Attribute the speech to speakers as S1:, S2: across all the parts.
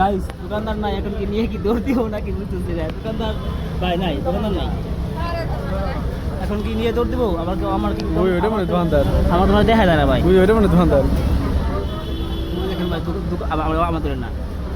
S1: Guys দোকানদার নাই এখন কি নিয়ে কি দৌড় দিব নাকি বুঝতেছি না। দোকানদার ভাই নাই দোকানদার নাই। এখন কি নিয়ে দৌড় দিব? আমার কি
S2: ওই ওটা মানে দোকানদার।
S1: আমার তোমার দেখা যায় না ভাই।
S2: ওই ওটা মানে দোকানদার।
S1: দেখেন ভাই আমাদের না।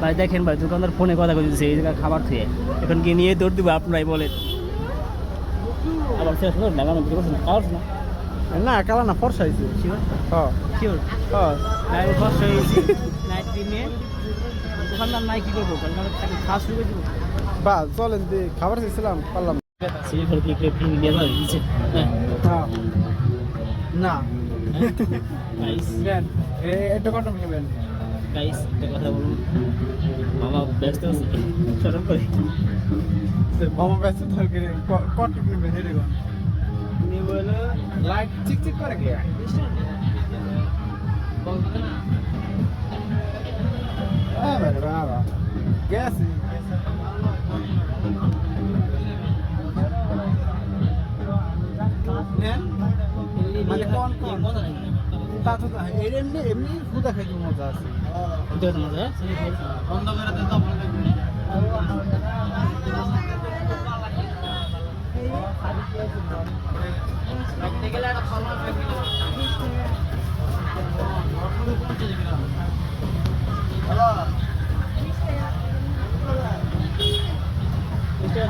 S1: ভাই দেখেন ভাই দোকানদার ফোনে কথা কইতেছে এই জায়গায় খাবার খেয়ে। এখন কি নিয়ে দৌড় দিব আপনারাই বলেন। আবার শেষ না করছেন না খাওয়ার না
S2: কালা না ফর্সা হয়েছে। হ্যাঁ
S1: শিওর
S2: হ্যাঁ
S1: কষ্ট হয়েছে নাইট কিনে দোকানদার নাই কি করব? তাকে খাওয়া শুরু করে
S2: বা চলেন খাবার চাইছিলাম পারলাম।
S1: ফেলে দিয়ে ফিরে দিয়ে যাবে নিচে হ্যাঁ।
S2: না।
S1: গাইস
S2: এটা কত নেবেন
S1: গাইস একটা কথা বলুন মামা ব্যস্ত আছে? সরব করে।
S2: মামা ব্যস্ত থাকে কত নেবেন এটা কোন লাইট চিক চিক করে গিয়া বাবা বাবা গেছে। মানে কোন কোন? তা তো এমনি এমনি ফুদা খাইতে মজা আছে। বন্ধ করে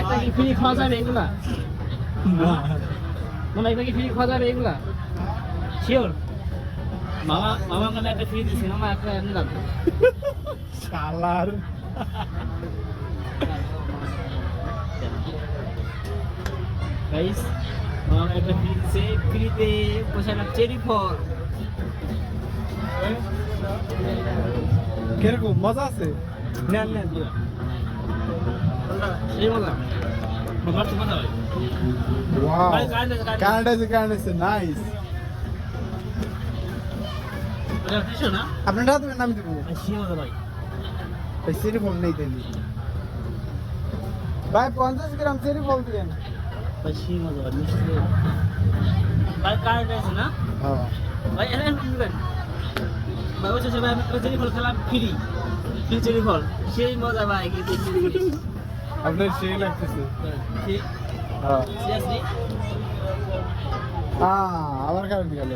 S1: একটা কি ফ্রি খাওয়া যাবে এগুলা মামা কি ফ্রি খাওয়া যাবে এগুলা মামা মামা মানে একটা ফ্রি দিছি মামা একটা নিলাম
S2: শালার
S1: গাইস মামা একটা ফ্রি দিছে ফ্রিতে বসালাম চেরি ফল।
S2: কীরকম মজা আছে নেন নেন
S1: এই মজা মামার তো মজা হয়
S2: ওয়াও
S1: ভাই, কারেন্ট আছে, কারেন্ট আছে।
S2: কারেন্ট আছে কারেন্ট আছে নাইস
S1: এটা ফ্রিশো না
S2: আপনার হাতে নাম দিব
S1: সে মজা ভাই
S2: ভাই সেরি ফল নেই দিলি ভাই পঞ্চাশ গ্রাম সেরি ফল দিলেন
S1: ভাই সে মজা ভাই মিষ্টি ভাই কারেন্ট আছে না
S2: হ্যাঁ
S1: ভাই এখানে দিবেন ভাই ওই শেষে ভাই আমি একটা চেরি ফল খেলাম ফ্রি। ফ্রি চেরি ফল সেই মজা ভাই
S2: আপনার সেই লাগতেছে।
S1: ঠিক
S2: হ্যাঁ। আবার কারেন্ট গেল